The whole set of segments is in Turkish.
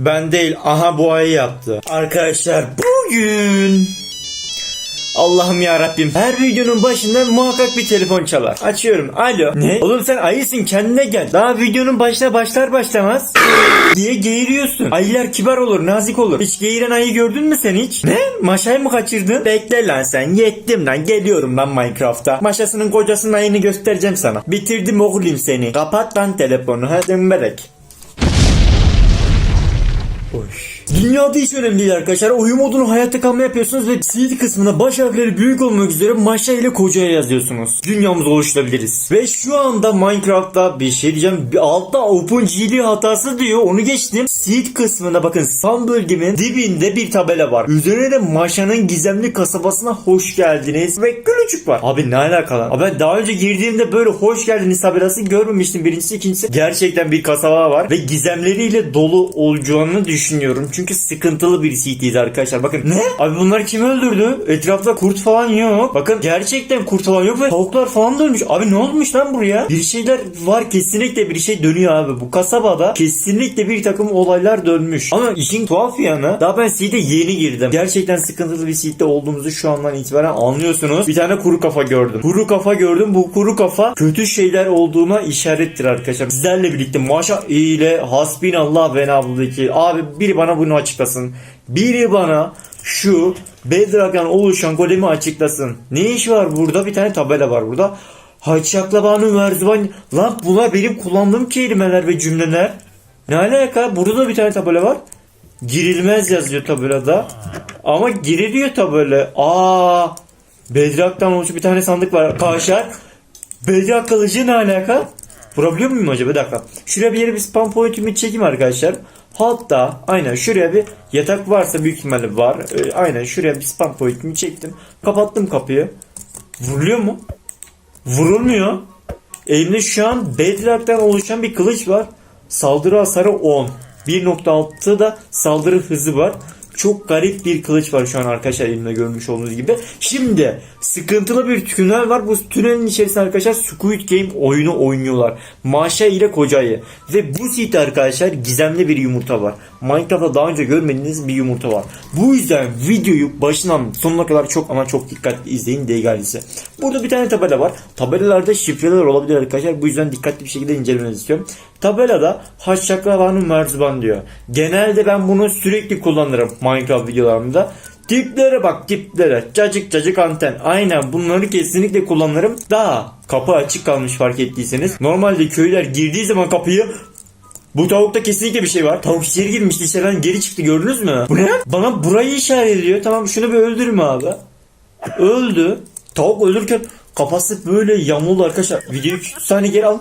Ben değil aha bu ayı yaptı. Arkadaşlar bugün Allah'ım ya Rabbim. Her videonun başında muhakkak bir telefon çalar. Açıyorum. Alo. Ne? Oğlum sen ayısın kendine gel. Daha videonun başına başlar başlamaz diye geğiriyorsun. Ayılar kibar olur, nazik olur. Hiç geğiren ayı gördün mü sen hiç? Ne? Maşayı mı kaçırdın? Bekle lan sen. Yettim lan. Geliyorum lan Minecraft'a. Maşasının kocasının ayını göstereceğim sana. Bitirdim oğlum seni. Kapat lan telefonu. Ha dönberek. Hoş. Dünyada hiç önemli değil arkadaşlar. Oyun modunu hayatta kalma yapıyorsunuz ve seed kısmına baş harfleri büyük olmak üzere maşa ile kocaya yazıyorsunuz. Dünyamızı oluşturabiliriz. Ve şu anda Minecraft'ta bir şey diyeceğim. Altta OpenGL hatası diyor. Onu geçtim. Seed kısmına bakın san bölgemin dibinde bir tabela var. Üzerine de maşanın gizemli kasabasına hoş geldiniz. Ve gülücük var. Abi ne alakalı? Abi ben daha önce girdiğimde böyle hoş geldiniz tabelası görmemiştim. Birincisi ikincisi gerçekten bir kasaba var. Ve gizemleriyle dolu olacağını düşünüyorum. Çünkü sıkıntılı bir CT'yiz arkadaşlar. Bakın ne? Abi bunlar kim öldürdü? Etrafta kurt falan yok. Bakın gerçekten kurt falan yok ve tavuklar falan da ölmüş. Abi ne olmuş lan buraya? Bir şeyler var kesinlikle bir şey dönüyor abi. Bu kasabada kesinlikle bir takım olaylar dönmüş. Ama işin tuhaf yanı daha ben seed'e yeni girdim. Gerçekten sıkıntılı bir seed'de olduğumuzu şu andan itibaren anlıyorsunuz. Bir tane kuru kafa gördüm. Kuru kafa gördüm. Bu kuru kafa kötü şeyler olduğuna işarettir arkadaşlar. Sizlerle birlikte maşa ile hasbinallah ve nabluki. Abi biri bana bunu açıklasın. Biri bana şu Bedrock'tan oluşan golemi açıklasın. Ne iş var burada? Bir tane tabela var burada. Haçaklabanın merdiven. Lan bunlar benim kullandığım kelimeler ve cümleler. Ne alaka? Burada da bir tane tabela var. Girilmez yazıyor tabelada. Ama giriliyor tabela. Aa, Bedrock'tan oluşan bir tane sandık var. Arkadaşlar. Bedrock kılıcı ne alaka? Vurabiliyor muyum acaba? Bir dakika. Şuraya bir yere bir spam pointimi çekeyim arkadaşlar. Hatta aynen şuraya bir yatak varsa büyük ihtimalle var. Ee, aynen şuraya bir spam pointimi çektim. Kapattım kapıyı. Vuruluyor mu? Vurulmuyor. Elimde şu an Bedrock'tan oluşan bir kılıç var. Saldırı hasarı 10. 1.6 da saldırı hızı var. Çok garip bir kılıç var şu an arkadaşlar elimde görmüş olduğunuz gibi. Şimdi sıkıntılı bir tünel var. Bu tünelin içerisinde arkadaşlar Squid Game oyunu oynuyorlar. Maşa ile kocayı. Ve bu site arkadaşlar gizemli bir yumurta var. Minecraft'ta daha önce görmediğiniz bir yumurta var. Bu yüzden videoyu başından sonuna kadar çok ama çok dikkatli izleyin değerlisi. Burada bir tane tabela var. Tabelalarda şifreler olabilir arkadaşlar. Bu yüzden dikkatli bir şekilde incelemenizi istiyorum. Tabelada Haşşaklavanın merziban diyor. Genelde ben bunu sürekli kullanırım Minecraft videolarımda. Tiplere bak tiplere. Cacık cacık anten. Aynen bunları kesinlikle kullanırım. Daha kapı açık kalmış fark ettiyseniz. Normalde köyler girdiği zaman kapıyı bu tavukta kesinlikle bir şey var. Tavuk içeri girmişti içeriden geri çıktı gördünüz mü? Bu ne? Bana burayı işaret ediyor. Tamam şunu bir öldürme abi. Öldü. Tavuk ölürken kafası böyle yamuldu arkadaşlar. Videoyu 3 saniye geri al.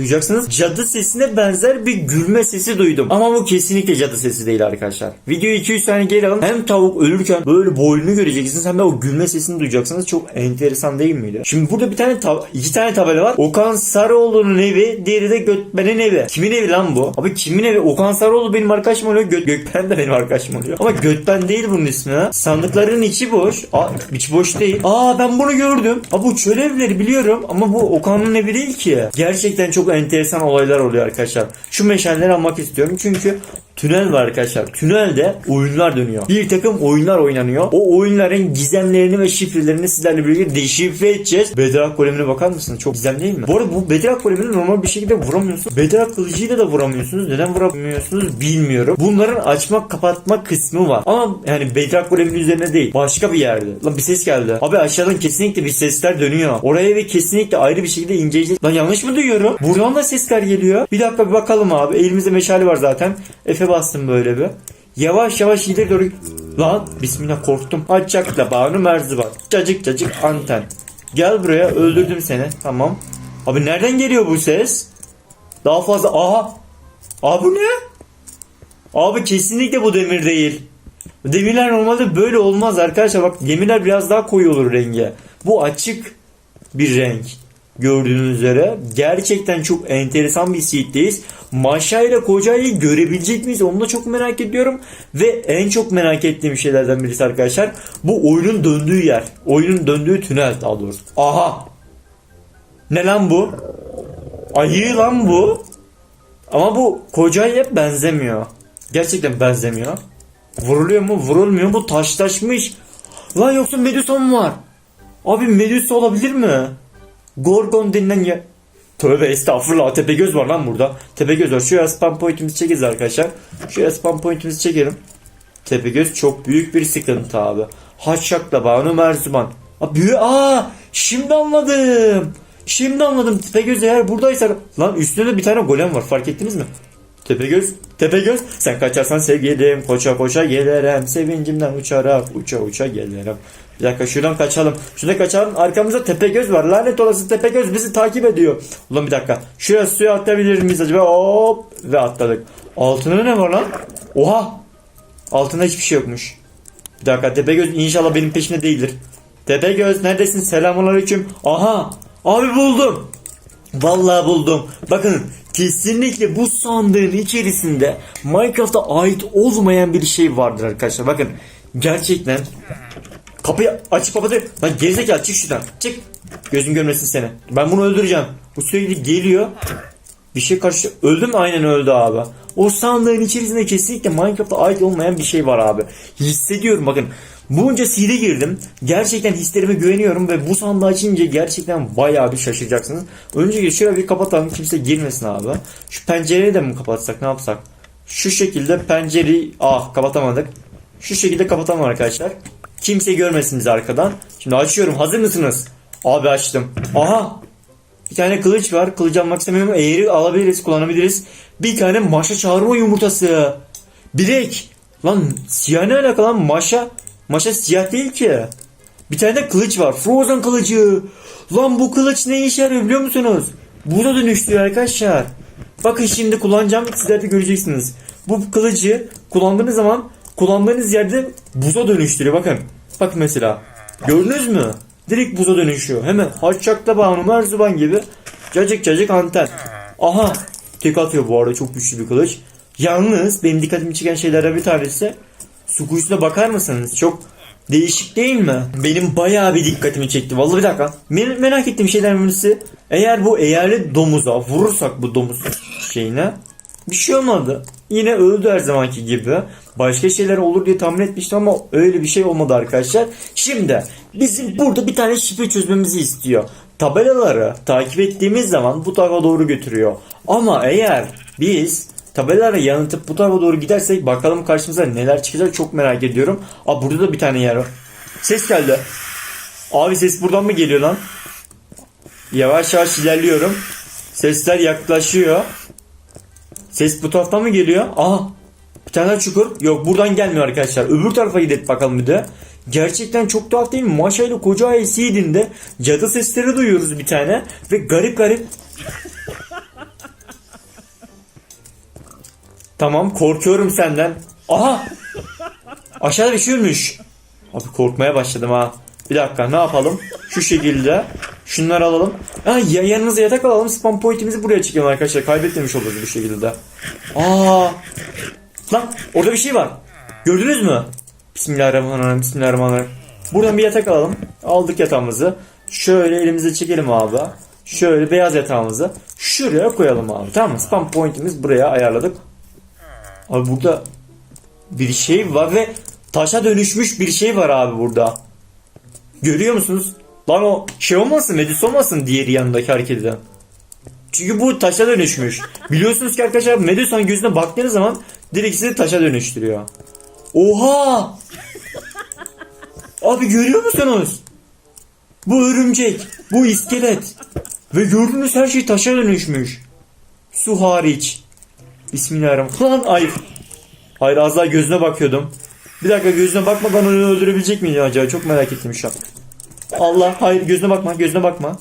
Duyacaksınız. Cadı sesine benzer bir gülme sesi duydum. Ama bu kesinlikle cadı sesi değil arkadaşlar. Videoyu 200 saniye geri alın. Hem tavuk ölürken böyle boynunu göreceksiniz hem de o gülme sesini duyacaksınız. Çok enteresan değil miydi? Şimdi burada bir tane iki tane tabela var. Okan Sarıoğlu'nun evi, diğeri de Gökben'in evi. Kimin evi lan bu? Abi kimin evi? Okan Sarıoğlu benim arkadaşım oluyor. Gö Gökben de benim arkadaşım oluyor. Ama Gökben değil bunun ismi. Sandıkların içi boş. Aa, içi boş değil. Aa ben bunu gördüm. Aa bu çöl evleri biliyorum ama bu Okan'ın evi değil ki. Gerçekten çok enteresan olaylar oluyor arkadaşlar. Şu meşaleleri almak istiyorum çünkü tünel var arkadaşlar. Tünelde oyunlar dönüyor. Bir takım oyunlar oynanıyor. O oyunların gizemlerini ve şifrelerini sizlerle birlikte deşifre edeceğiz. Bedrock golemine bakar mısınız? Çok gizem değil mi? Bu arada bu Bedrock golemini normal bir şekilde vuramıyorsunuz. Bedrock kılıcıyla da vuramıyorsunuz. Neden vuramıyorsunuz bilmiyorum. Bunların açma kapatma kısmı var. Ama yani Bedrock goleminin üzerine değil. Başka bir yerde. Lan bir ses geldi. Abi aşağıdan kesinlikle bir sesler dönüyor. Oraya ve kesinlikle ayrı bir şekilde inceleyeceğiz. Lan yanlış mı duyuyorum? Buradan da sesler geliyor. Bir dakika bir bakalım abi. Elimizde meşale var zaten. Efe bastım böyle bir. Yavaş yavaş ileri doğru. Lan bismillah korktum. Açacakla bağını merzivan. Cacık cacık anten. Gel buraya öldürdüm seni. Tamam. Abi nereden geliyor bu ses? Daha fazla. Aha. Abi bu ne? Abi kesinlikle bu demir değil. Demirler normalde böyle olmaz arkadaşlar. Bak demirler biraz daha koyu olur rengi. Bu açık bir renk. Gördüğünüz üzere gerçekten çok enteresan bir seed'deyiz. Maşa ile Koca'yı görebilecek miyiz? Onu da çok merak ediyorum. Ve en çok merak ettiğim şeylerden birisi arkadaşlar. Bu oyunun döndüğü yer. Oyunun döndüğü tünel daha doğrusu. Aha. Ne lan bu? Ayı lan bu. Ama bu Koca'ya benzemiyor. Gerçekten benzemiyor. Vuruluyor mu? Vurulmuyor mu? Taşlaşmış. Lan yoksa Medusa mı var? Abi Medusa olabilir mi? Gorgon denilen ya... Tövbe estağfurullah Tepegöz var lan burada. Tepegöz var. Şuraya spam pointimizi çekeriz arkadaşlar. Şuraya spam pointimizi çekelim. Tepegöz çok büyük bir sıkıntı abi. Haçşakla Banu Merzuman. Aa, büyü Aa, şimdi anladım. Şimdi anladım. Tepegöz eğer buradaysa... Lan üstünde de bir tane golem var fark ettiniz mi? Tepegöz, Tepegöz sen kaçarsan sevgilim koşa koşa gelirim sevincimden uçarak uça uça gelirim. Bir dakika şuradan kaçalım. Şurada kaçalım. Arkamızda Tepegöz var. Lanet olası Tepegöz bizi takip ediyor. Ulan bir dakika. Şuraya suya atlayabilir miyiz acaba? Hop ve atladık. Altında ne var lan? Oha! Altında hiçbir şey yokmuş. Bir dakika Tepegöz inşallah benim peşimde değildir. Tepegöz neredesin? Selamünaleyküm. Aha! Abi buldum. Vallahi buldum. Bakın kesinlikle bu sandığın içerisinde Minecraft'a ait olmayan bir şey vardır arkadaşlar. Bakın gerçekten kapıyı açıp kapatıyor. Lan gerizekalı çık şuradan. Çık. Gözüm görmesin seni. Ben bunu öldüreceğim. Bu sürekli geliyor. Bir şey karşı öldü mü? Aynen öldü abi. O sandığın içerisinde kesinlikle Minecraft'a ait olmayan bir şey var abi. Hissediyorum bakın. Bunca seed'e girdim. Gerçekten hislerime güveniyorum ve bu sandığı açınca gerçekten bayağı bir şaşıracaksınız. Önce şuraya bir kapatalım kimse girmesin abi. Şu pencereyi de mi kapatsak ne yapsak? Şu şekilde pencereyi ah kapatamadık. Şu şekilde kapatalım arkadaşlar. Kimse görmesin bizi arkadan. Şimdi açıyorum. Hazır mısınız? Abi açtım. Aha bir tane kılıç var. Kılıç almak istemiyorum. Eğri alabiliriz, kullanabiliriz. Bir tane maşa çağırma yumurtası. Bilek. Lan siyah ne alaka lan? Maşa. Maşa siyah değil ki. Bir tane de kılıç var. Frozen kılıcı. Lan bu kılıç ne işe yarıyor biliyor musunuz? Buza dönüştürüyor arkadaşlar. Bakın şimdi kullanacağım. Sizler de göreceksiniz. Bu kılıcı kullandığınız zaman kullandığınız yerde buza dönüştürüyor. Bakın. Bak mesela. Gördünüz mü? Direkt buza dönüşüyor. Hemen haççakta bağımlı merzuban gibi. Cacık cacık anten. Aha. Tek atıyor bu arada çok güçlü bir kılıç. Yalnız benim dikkatimi çeken şeylerden bir tanesi su kuyusuna bakar mısınız? Çok değişik değil mi? Benim bayağı bir dikkatimi çekti. Vallahi bir dakika. Men- merak ettiğim şeylerden birisi. Eğer bu eyalet domuza vurursak bu domuz şeyine bir şey olmadı. Yine öldü her zamanki gibi. Başka şeyler olur diye tahmin etmiştim ama öyle bir şey olmadı arkadaşlar. Şimdi bizim burada bir tane şifre çözmemizi istiyor. Tabelaları takip ettiğimiz zaman bu tarafa doğru götürüyor. Ama eğer biz tabelaları yanıltıp bu tarafa doğru gidersek bakalım karşımıza neler çıkacak çok merak ediyorum. Aa burada da bir tane yer var. Ses geldi. Abi ses buradan mı geliyor lan? Yavaş yavaş ilerliyorum. Sesler yaklaşıyor. Ses bu taraftan mı geliyor? Aha. Bir tane çukur. Yok buradan gelmiyor arkadaşlar. Öbür tarafa gidelim bakalım bir de. Gerçekten çok tuhaf değil mi? Maşa ile koca ay seedinde cadı sesleri duyuyoruz bir tane. Ve garip garip. Tamam korkuyorum senden. Aha. Aşağıda bir şey ölmüş. Abi korkmaya başladım ha. Bir dakika ne yapalım? Şu şekilde. Şunları alalım. Ha, ya, yanınıza yatak alalım. Spam pointimizi buraya çekelim arkadaşlar. Kaybetmemiş oluruz bu şekilde. Aa. Lan orada bir şey var. Gördünüz mü? Bismillahirrahmanirrahim. Bismillahirrahmanirrahim. Buradan bir yatak alalım. Aldık yatağımızı. Şöyle elimize çekelim abi. Şöyle beyaz yatağımızı şuraya koyalım abi. Tamam mı? Spam pointimiz buraya ayarladık. Abi burada bir şey var ve taşa dönüşmüş bir şey var abi burada. Görüyor musunuz? Lan o şey olmasın Medusa olmasın diğeri yanındaki hareket. Çünkü bu taşa dönüşmüş. Biliyorsunuz ki arkadaşlar Medusa'nın gözüne baktığınız zaman direkt sizi taşa dönüştürüyor. Oha! Abi görüyor musunuz? Bu örümcek, bu iskelet ve gördüğünüz her şey taşa dönüşmüş. Su hariç. Bismillahirrahmanirrahim. Lan ay. Hayır az daha gözüne bakıyordum. Bir dakika gözüne bakmadan onu öldürebilecek miyim acaba? Çok merak ettim şu an. Allah hayır gözüne bakma gözüne bakma.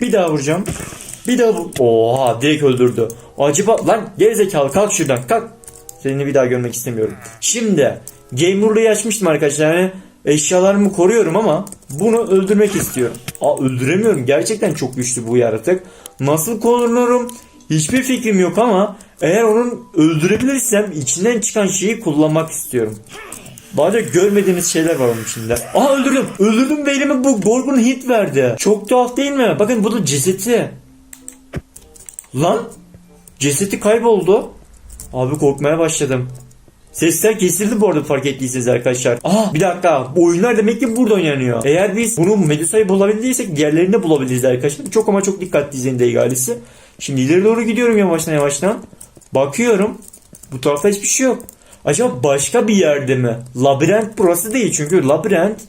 Bir daha vuracağım. Bir daha vur. Oha direkt öldürdü. Acaba lan gerizekalı kalk şuradan kalk. Seni bir daha görmek istemiyorum. Şimdi Gamer'lığı açmıştım arkadaşlar. Yani eşyalarımı koruyorum ama bunu öldürmek istiyorum. Aa öldüremiyorum. Gerçekten çok güçlü bu yaratık. Nasıl korunurum? Hiçbir fikrim yok ama eğer onun öldürebilirsem içinden çıkan şeyi kullanmak istiyorum. Bazen görmediğiniz şeyler var onun içinde. Aha öldürdüm. Öldürdüm ve elime bu Gorgon hit verdi. Çok tuhaf değil mi? Bakın bu da cesedi. Lan. Cesedi kayboldu. Abi korkmaya başladım. Sesler kesildi bu arada fark ettiyseniz arkadaşlar. Aa bir dakika bu oyunlar demek ki burada oynanıyor. Eğer biz bunu Medusa'yı bulabildiysek diğerlerini de bulabiliriz arkadaşlar. Çok ama çok dikkatli izleyin Deygalisi. Şimdi ileri doğru gidiyorum yavaştan yavaştan. Bakıyorum. Bu tarafta hiçbir şey yok. Acaba başka bir yerde mi? Labirent burası değil çünkü labirent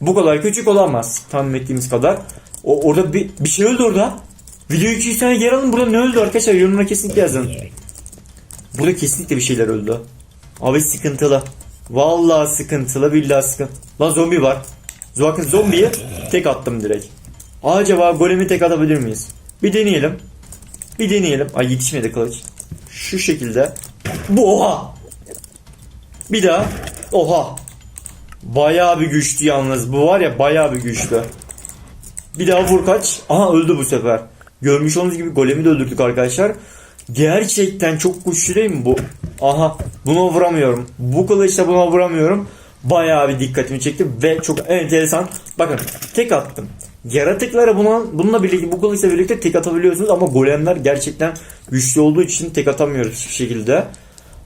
bu kadar küçük olamaz. Tahmin ettiğimiz kadar. O, orada bir, bir şey öldü orada. Video 200 tane yer alın. Burada ne öldü arkadaşlar? Yorumlara kesinlikle yazın. Burada kesinlikle bir şeyler öldü. Abi sıkıntılı. Vallahi sıkıntılı billahi sıkıntılı. Lan zombi var. Bakın zombiyi tek attım direkt. Acaba golemi tek atabilir miyiz? Bir deneyelim. Bir deneyelim. Ay yetişmedi kılıç. Şu şekilde. Bu oha. Bir daha. Oha. Bayağı bir güçlü yalnız. Bu var ya bayağı bir güçlü. Bir daha vur kaç. Aha öldü bu sefer. Görmüş olduğunuz gibi golemi de öldürdük arkadaşlar. Gerçekten çok güçlü değil mi bu? Aha buna vuramıyorum. Bu kılıçla buna vuramıyorum. Bayağı bir dikkatimi çekti ve çok enteresan. Bakın tek attım. Yaratıklara buna, bununla birlikte bu kılıçla birlikte tek atabiliyorsunuz ama golemler gerçekten güçlü olduğu için tek atamıyoruz hiçbir şekilde.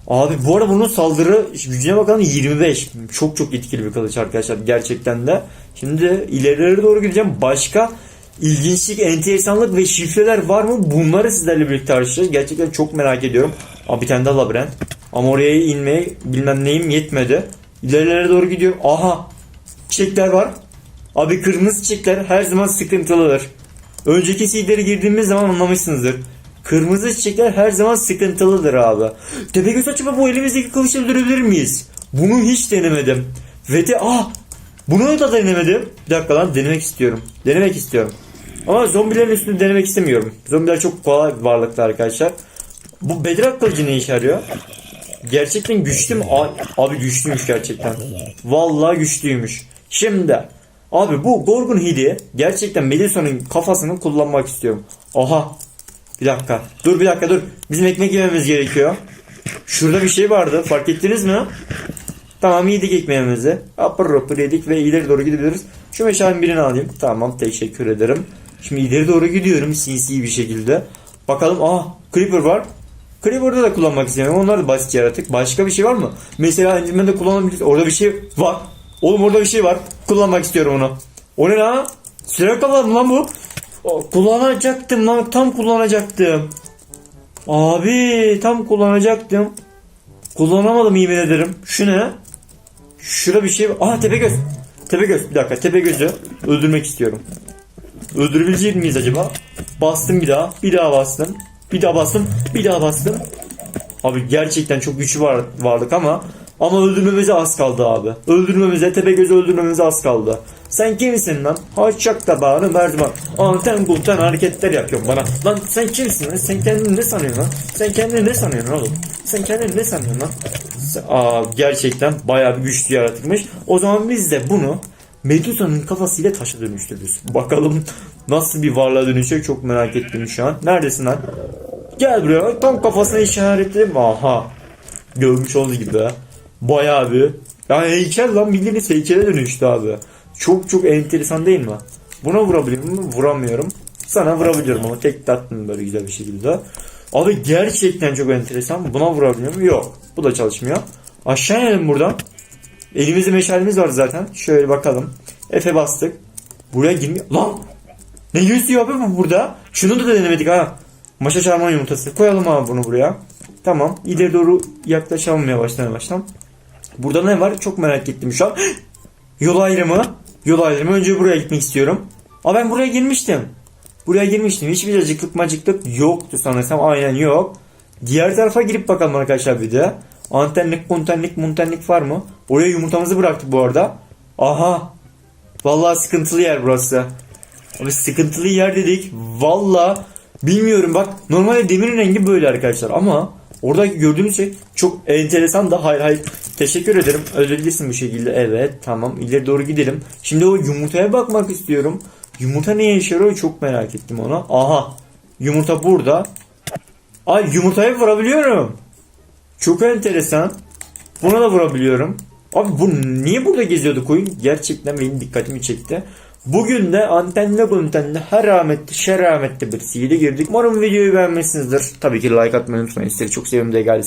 Abi bu arada bunun saldırı gücüne bakalım 25. Çok çok etkili bir kılıç arkadaşlar gerçekten de. Şimdi ilerilere doğru gideceğim. Başka ilginçlik, enteresanlık ve şifreler var mı? Bunları sizlerle birlikte tartışacağız. Gerçekten çok merak ediyorum. Abi bir tane daha labirent. Ama oraya inmeye bilmem neyim yetmedi. İlerilere doğru gidiyorum. Aha! Çiçekler var. Abi kırmızı çiçekler her zaman sıkıntılıdır. Önceki seedlere girdiğimiz zaman anlamışsınızdır. Kırmızı çiçekler her zaman sıkıntılıdır abi. Tepegöz acaba bu elimizdeki kılıçla öldürebilir miyiz? Bunu hiç denemedim. Ve de ah bunu da denemedim. Bir dakika lan denemek istiyorum. Denemek istiyorum. Ama zombilerin üstünde denemek istemiyorum. Zombiler çok kolay varlıklar arkadaşlar. Bu bedrak kılıcı ne işe yarıyor? Gerçekten güçlü mü? Abi güçlüymüş gerçekten. Vallahi güçlüymüş. Şimdi abi bu Gorgon Hidi gerçekten Medusa'nın kafasını kullanmak istiyorum. Oha. Bir dakika. Dur bir dakika dur. Bizim ekmek yememiz gerekiyor. Şurada bir şey vardı. Fark ettiniz mi? Tamam yedik ekmeğimizi. Apır rapır yedik ve ileri doğru gidebiliriz. Şu meşalenin birini alayım. Tamam teşekkür ederim. Şimdi ileri doğru gidiyorum sinsi bir şekilde. Bakalım ah Creeper var. Creeper'da da kullanmak istemiyorum. Onlar da basit yaratık. Başka bir şey var mı? Mesela Enderman'de kullanabiliriz. Orada bir şey var. Oğlum orada bir şey var. Kullanmak istiyorum onu. O ne lan? Kapalı mı lan bu? Kullanacaktım lan. Tam kullanacaktım. Abi tam kullanacaktım. Kullanamadım yemin ederim. Şu ne? Şurada bir şey var. Aha Tepegöz. Tepegöz. Bir dakika Tepegöz'ü öldürmek istiyorum. Öldürebilecek miyiz acaba? Bastım bir daha. Bir daha bastım. Bir daha bastım. Bir daha bastım. Abi gerçekten çok güçlü var, varlık ama ama öldürmemize az kaldı abi. Öldürmemize, Tepegöz'ü öldürmemize az kaldı. Sen kimsin lan? Haçak tabağını merdiven. Anten kulten hareketler yapıyorsun bana. Lan sen kimsin lan? Sen kendini ne sanıyorsun lan? Sen kendini ne sanıyorsun oğlum? Sen kendini ne sanıyorsun lan? Aa, gerçekten bayağı bir güçlü yaratıkmış. O zaman biz de bunu Medusa'nın kafasıyla taşa dönüştürürüz. Bakalım nasıl bir varlığa dönüşecek çok merak ettim şu an. Neredesin lan? Gel buraya tam kafasına işaretledim. Aha. Görmüş olduğu gibi. Bayağı bir. Yani heykel lan bildiğiniz heykele dönüştü abi. Çok çok enteresan değil mi? Buna vurabiliyor muyum? Vuramıyorum. Sana vurabiliyorum ama tek tattım böyle güzel bir şekilde. Abi gerçekten çok enteresan. Buna vurabiliyor muyum? Yok. Bu da çalışmıyor. Aşağı inelim buradan. Elimizde meşalemiz var zaten. Şöyle bakalım. Efe bastık. Buraya girmiyor. Lan! Ne yüzüyor abi bu burada? Şunu da denemedik ha. Maşa çarman yumurtası. Koyalım abi bunu buraya. Tamam. İleri doğru yaklaşalım yavaştan yavaştan. Burada ne var? Çok merak ettim şu an. Yol ayrımı. Yol ayrımı. Önce buraya gitmek istiyorum. Aa ben buraya girmiştim. Buraya girmiştim. Hiçbir acıklık macıklık yoktu sanırsam. Aynen yok. Diğer tarafa girip bakalım arkadaşlar bir de. Antenlik, montenlik, montenlik var mı? Oraya yumurtamızı bıraktık bu arada. Aha. Vallahi sıkıntılı yer burası. Abi sıkıntılı yer dedik. Valla bilmiyorum bak normalde demirin rengi böyle arkadaşlar ama orada gördüğünüz şey çok enteresan da hayır hayır teşekkür ederim ödebilirsin bu şekilde evet tamam ileri doğru gidelim. Şimdi o yumurtaya bakmak istiyorum. Yumurta neye işe yarıyor çok merak ettim ona. Aha yumurta burada. Ay yumurtaya vurabiliyorum. Çok enteresan. Buna da vurabiliyorum. Abi bu niye burada geziyordu koyun? Gerçekten benim dikkatimi çekti. Bugün de antenle buntenle her rahmetli şer rahmetli bir sihirde girdik. Umarım videoyu beğenmişsinizdir. Tabii ki like atmayı unutmayın. Sizleri çok seviyorum diye geldi.